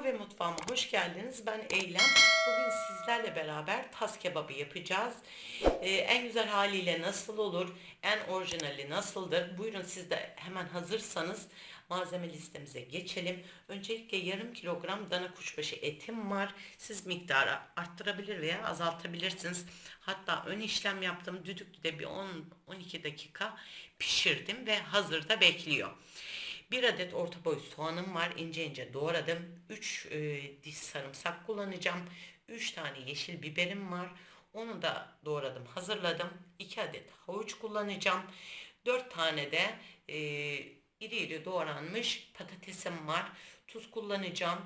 Kahve mutfağıma hoş geldiniz. Ben Eylem. Bugün sizlerle beraber tas kebabı yapacağız. Ee, en güzel haliyle nasıl olur? En orijinali nasıldır? Buyurun siz de hemen hazırsanız malzeme listemize geçelim. Öncelikle yarım kilogram dana kuşbaşı etim var. Siz miktarı arttırabilir veya azaltabilirsiniz. Hatta ön işlem yaptım. Düdüklüde bir 10-12 dakika pişirdim ve hazırda bekliyor. Bir adet orta boy soğanım var. ince ince doğradım. 3 diş sarımsak kullanacağım. 3 tane yeşil biberim var. Onu da doğradım, hazırladım. 2 adet havuç kullanacağım. 4 tane de e, iri iri doğranmış patatesim var. Tuz kullanacağım.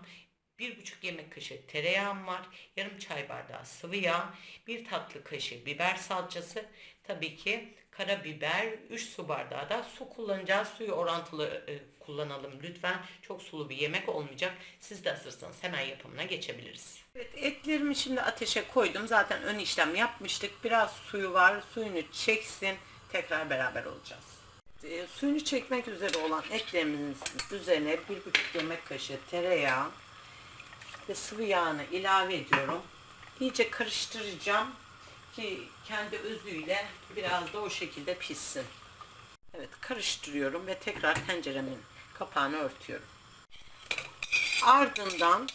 1,5 yemek kaşığı tereyağım var. Yarım çay bardağı sıvı yağ. 1 tatlı kaşığı biber salçası. Tabii ki karabiber, 3 su bardağı da su kullanacağız. Suyu orantılı e, kullanalım lütfen. Çok sulu bir yemek olmayacak. Siz de hazırsanız hemen yapımına geçebiliriz. Evet, etlerimi şimdi ateşe koydum. Zaten ön işlem yapmıştık. Biraz suyu var. Suyunu çeksin. Tekrar beraber olacağız. E, suyunu çekmek üzere olan etlerimizin üzerine 1,5 yemek kaşığı tereyağı ve sıvı yağını ilave ediyorum. İyice karıştıracağım ki kendi özüyle biraz da o şekilde pişsin. Evet karıştırıyorum ve tekrar tenceremin kapağını örtüyorum. Ardından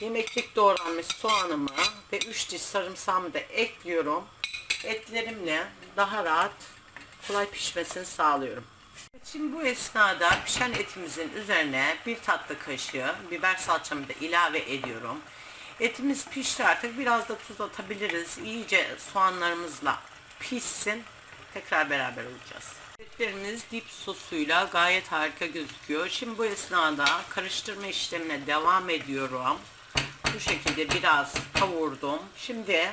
yemeklik doğranmış soğanımı ve 3 diş sarımsağımı da ekliyorum. Etlerimle daha rahat kolay pişmesini sağlıyorum. Şimdi bu esnada pişen etimizin üzerine bir tatlı kaşığı biber salçamı da ilave ediyorum. Etimiz pişti artık biraz da tuz atabiliriz. İyice soğanlarımızla pişsin. Tekrar beraber olacağız. Etlerimiz dip sosuyla gayet harika gözüküyor. Şimdi bu esnada karıştırma işlemine devam ediyorum. Bu şekilde biraz kavurdum. Şimdi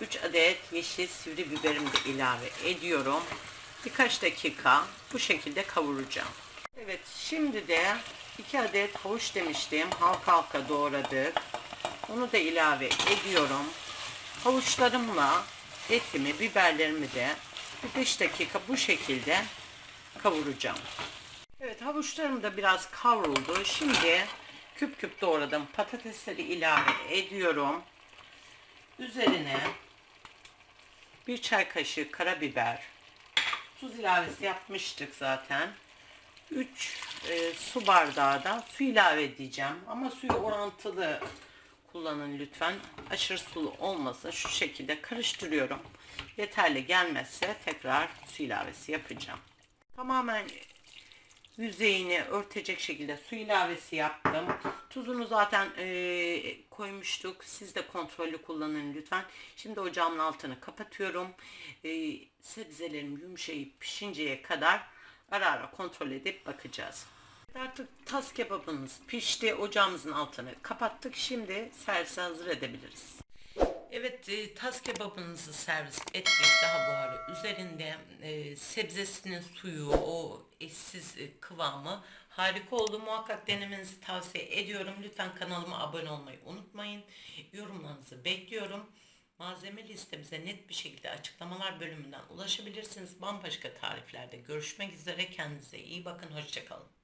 3 adet yeşil sivri biberimi de ilave ediyorum. Birkaç dakika bu şekilde kavuracağım. Evet şimdi de 2 adet havuç demiştim. Halka halka doğradık. Onu da ilave ediyorum. Havuçlarımla etimi, biberlerimi de 5 dakika bu şekilde kavuracağım. Evet havuçlarım da biraz kavruldu. Şimdi küp küp doğradım patatesleri ilave ediyorum. Üzerine bir çay kaşığı karabiber, tuz ilavesi yapmıştık zaten. 3 e, su bardağı da su ilave edeceğim. Ama suyu orantılı kullanın lütfen. Aşırı sulu olmasın. Şu şekilde karıştırıyorum. Yeterli gelmezse tekrar su ilavesi yapacağım. Tamamen yüzeyini örtecek şekilde su ilavesi yaptım. Tuzunu zaten e, koymuştuk. Siz de kontrollü kullanın lütfen. Şimdi ocağımın altını kapatıyorum. E, sebzelerim yumuşayıp pişinceye kadar ara ara kontrol edip bakacağız. Artık tas kebabımız pişti. Ocağımızın altını kapattık. Şimdi servise hazır edebiliriz. Evet, e, tas kebabınızı servis ettik. Daha buharı üzerinde e, sebzesinin suyu, o eşsiz e, kıvamı harika oldu. Muhakkak denemenizi tavsiye ediyorum. Lütfen kanalıma abone olmayı unutmayın. Yorumlarınızı bekliyorum. Malzeme listemize net bir şekilde açıklamalar bölümünden ulaşabilirsiniz. Bambaşka tariflerde görüşmek üzere. Kendinize iyi bakın. Hoşçakalın.